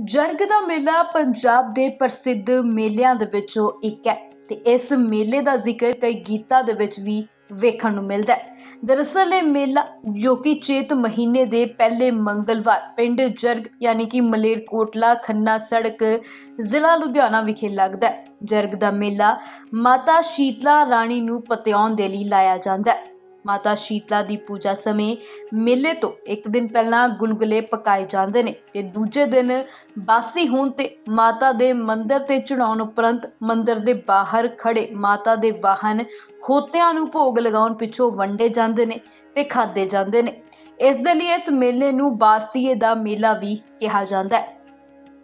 ਜਰਗ ਦਾ ਮੇਲਾ ਪੰਜਾਬ ਦੇ ਪ੍ਰਸਿੱਧ ਮੇਲਿਆਂ ਦੇ ਵਿੱਚੋਂ ਇੱਕ ਹੈ ਤੇ ਇਸ ਮੇਲੇ ਦਾ ਜ਼ਿਕਰ ਕਈ ਗੀਤਾਂ ਦੇ ਵਿੱਚ ਵੀ ਵੇਖਣ ਨੂੰ ਮਿਲਦਾ ਹੈ। ਦਰਅਸਲ ਇਹ ਮੇਲਾ ਜੋ ਕਿ ਚੇਤ ਮਹੀਨੇ ਦੇ ਪਹਿਲੇ ਮੰਗਲਵਾਰ ਪਿੰਡ ਜਰਗ ਯਾਨੀ ਕਿ ਮਲੇਰਕੋਟਲਾ ਖੰਨਾ ਸੜਕ ਜ਼ਿਲ੍ਹਾ ਲੁਧਿਆਣਾ ਵਿਖੇ ਲੱਗਦਾ ਹੈ। ਜਰਗ ਦਾ ਮੇਲਾ ਮਾਤਾ ਸ਼ੀਤਲਾ ਰਾਣੀ ਨੂੰ ਪਤਿਆਉਣ ਦੇ ਲਈ ਲਾਇਆ ਜਾਂਦਾ ਹੈ। ਮਾਤਾ ਸ਼ੀਤਲਾ ਦੀ ਪੂਜਾ ਸਮੇਂ ਮੇਲੇ ਤੋਂ ਇੱਕ ਦਿਨ ਪਹਿਲਾਂ ਗੁਲਗੁਲੇ ਪਕਾਏ ਜਾਂਦੇ ਨੇ ਤੇ ਦੂਜੇ ਦਿਨ ਬਾਸੀ ਹੋਣ ਤੇ ਮਾਤਾ ਦੇ ਮੰਦਿਰ ਤੇ ਚੜਾਉਣ ਉਪਰੰਤ ਮੰਦਿਰ ਦੇ ਬਾਹਰ ਖੜੇ ਮਾਤਾ ਦੇ ਵਾਹਨ ਖੋਤਿਆਂ ਨੂੰ ਭੋਗ ਲਗਾਉਣ ਪਿੱਛੋਂ ਵੰਡੇ ਜਾਂਦੇ ਨੇ ਤੇ ਖਾਦੇ ਜਾਂਦੇ ਨੇ। ਇਸ ਦੇ ਲਈ ਇਸ ਮੇਲੇ ਨੂੰ ਬਾਸਤੀਏ ਦਾ ਮੇਲਾ ਵੀ ਕਿਹਾ ਜਾਂਦਾ ਹੈ।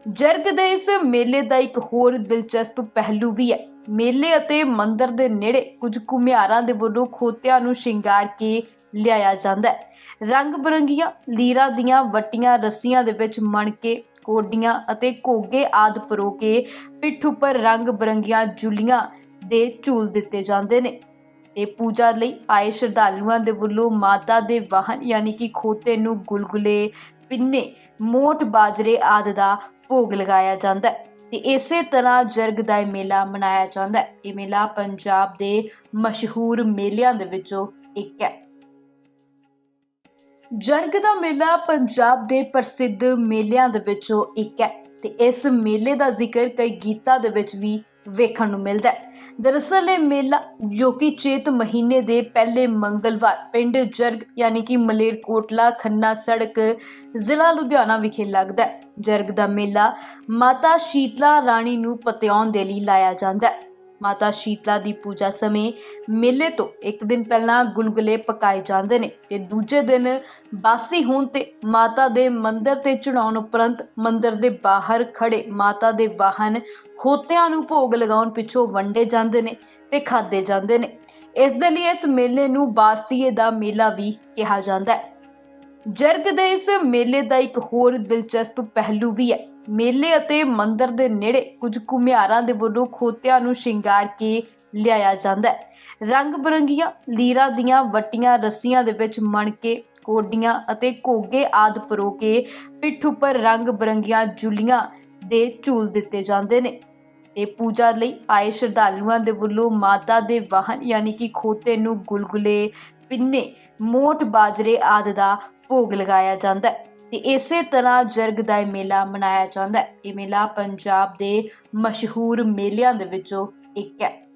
ਜਰਗ ਦੇ ਇਸ ਮੇਲੇ ਦਾ ਇੱਕ ਹੋਰ ਦਿਲਚਸਪ ਪਹਿਲੂ ਵੀ ਹੈ। ਮੇਲੇ ਅਤੇ ਮੰਦਰ ਦੇ ਨੇੜੇ ਕੁਝ ਘੁਮਿਆਰਾਂ ਦੇ ਵੱਲੋਂ ਖੋਤਿਆਂ ਨੂੰ ਸ਼ਿੰਗਾਰ ਕੇ ਲਿਆਇਆ ਜਾਂਦਾ ਹੈ। ਰੰਗ ਬਰੰਗੀਆਂ ਲੀਰਾ ਦੀਆਂ ਵੱਟੀਆਂ ਰੱਸੀਆਂ ਦੇ ਵਿੱਚ ਮਣ ਕੇ ਕੋਡੀਆਂ ਅਤੇ ਘੋਗੇ ਆਦ ਪਰੋ ਕੇ ਪਿੱਠ ਉੱਪਰ ਰੰਗ ਬਰੰਗੀਆਂ ਜੁਲੀਆਂ ਦੇ ਝੂਲ ਦਿੱਤੇ ਜਾਂਦੇ ਨੇ। ਇਹ ਪੂਜਾ ਲਈ ਆਏ ਸ਼ਰਧਾਲੂਆਂ ਦੇ ਵੱਲੋਂ ਮਾਤਾ ਦੇ ਵਾਹਨ, ਯਾਨੀ ਕਿ ਖੋਤੇ ਨੂੰ ਗੁਲਗੁਲੇ ਪਿੰਨੇ ਮੋਠ ਬਾਜਰੇ ਆਦਿ ਦਾ ਭੋਗ ਲਗਾਇਆ ਜਾਂਦਾ ਹੈ ਤੇ ਇਸੇ ਤਰ੍ਹਾਂ ਜਰਗ ਦਾ ਇਹ ਮੇਲਾ ਮਨਾਇਆ ਜਾਂਦਾ ਹੈ। ਇਹ ਮੇਲਾ ਪੰਜਾਬ ਦੇ ਮਸ਼ਹੂਰ ਮੇਲਿਆਂ ਦੇ ਵਿੱਚੋਂ ਇੱਕ ਹੈ। ਜਰਗ ਦਾ ਮੇਲਾ ਪੰਜਾਬ ਦੇ ਪ੍ਰਸਿੱਧ ਮੇਲਿਆਂ ਦੇ ਵਿੱਚੋਂ ਇੱਕ ਹੈ ਤੇ ਇਸ ਮੇਲੇ ਦਾ ਜ਼ਿਕਰ ਕਈ ਗੀਤਾਂ ਦੇ ਵਿੱਚ ਵੀ ਵੇਖਣ ਨੂੰ ਮਿਲਦਾ ਹੈ। ਦਰਅਸਲ ਇਹ ਮੇਲਾ ਜੋ ਕਿ ਚੇਤ ਮਹੀਨੇ ਦੇ ਪਹਿਲੇ ਮੰਗਲਵਾਰ ਪਿੰਡ ਜਰਗ ਯਾਨੀ ਕਿ ਮਲੇਰਕੋਟਲਾ ਖੰਨਾ ਸੜਕ ਜ਼ਿਲ੍ਹਾ ਲੁਧਿਆਣਾ ਵਿਖੇ ਲੱਗਦਾ ਹੈ। ਜਰਗ ਦਾ ਮੇਲਾ ਮਾਤਾ ਸ਼ੀਤਲਾ ਰਾਣੀ ਨੂੰ ਪਤਿਆਉਣ ਦੇ ਲਈ ਲਾਇਆ ਜਾਂਦਾ ਹੈ। ਮਾਤਾ ਸ਼ੀਤਲਾ ਦੀ ਪੂਜਾ ਸਮੇਂ ਮੇਲੇ ਤੋਂ ਇੱਕ ਦਿਨ ਪਹਿਲਾਂ ਗੁਲਗੁਲੇ ਪਕਾਏ ਜਾਂਦੇ ਨੇ ਤੇ ਦੂਜੇ ਦਿਨ ਬਾਸੀ ਹੋਣ ਤੇ ਮਾਤਾ ਦੇ ਮੰਦਿਰ ਤੇ ਚੜਾਉਣ ਉਪਰੰਤ ਮੰਦਿਰ ਦੇ ਬਾਹਰ ਖੜੇ ਮਾਤਾ ਦੇ ਵਾਹਨ ਖੋਤਿਆਂ ਨੂੰ ਭੋਗ ਲਗਾਉਣ ਪਿੱਛੋਂ ਵੰਡੇ ਜਾਂਦੇ ਨੇ ਤੇ ਖਾਦੇ ਜਾਂਦੇ ਨੇ। ਇਸ ਦੇ ਲਈ ਇਸ ਮੇਲੇ ਨੂੰ ਬਾਸਤੀਏ ਦਾ ਮੇਲਾ ਵੀ ਕਿਹਾ ਜਾਂਦਾ ਹੈ। ਜਰਗ ਦੇ ਇਸ ਮੇਲੇ ਦਾ ਇੱਕ ਹੋਰ ਦਿਲਚਸਪ ਪਹਿਲੂ ਵੀ ਹੈ। ਮੇਲੇ ਅਤੇ ਮੰਦਰ ਦੇ ਨੇੜੇ ਕੁਝ ਘੁਮਿਆਰਾਂ ਦੇ ਵੱਲੋਂ ਖੋਤਿਆਂ ਨੂੰ ਸ਼ਿੰਗਾਰ ਕੇ ਲਿਆਇਆ ਜਾਂਦਾ ਹੈ। ਰੰਗ ਬਰੰਗੀਆਂ ਲੀਰਾ ਦੀਆਂ ਵੱਟੀਆਂ ਰੱਸੀਆਂ ਦੇ ਵਿੱਚ ਮਣ ਕੇ ਕੋਡੀਆਂ ਅਤੇ ਘੋਗੇ ਆਦ ਪਰੋ ਕੇ ਪਿੱਠ ਉੱਪਰ ਰੰਗ ਬਰੰਗੀਆਂ ਜੁਲੀਆਂ ਦੇ ਝੂਲ ਦਿੱਤੇ ਜਾਂਦੇ ਨੇ। ਇਹ ਪੂਜਾ ਲਈ ਆਏ ਸ਼ਰਧਾਲੂਆਂ ਦੇ ਵੱਲੋਂ ਮਾਤਾ ਦੇ ਵਾਹਨ ਯਾਨੀ ਕਿ ਖੋਤੇ ਨੂੰ ਗੁਲਗੁਲੇ, ਪਿੰਨੇ, ਮੋਟ ਬਾਜਰੇ ਆਦਿ ਦਾ ਭੋਗ ਲਗਾਇਆ ਜਾਂਦਾ ਹੈ। ਤੇ ਇਸੇ ਤਰ੍ਹਾਂ ਜਰਗ ਦਾ ਇਹ ਮੇਲਾ ਮਨਾਇਆ ਜਾਂਦਾ ਹੈ। ਇਹ ਮੇਲਾ ਪੰਜਾਬ ਦੇ ਮਸ਼ਹੂਰ ਮੇਲਿਆਂ ਦੇ ਵਿੱਚੋਂ ਇੱਕ ਹੈ।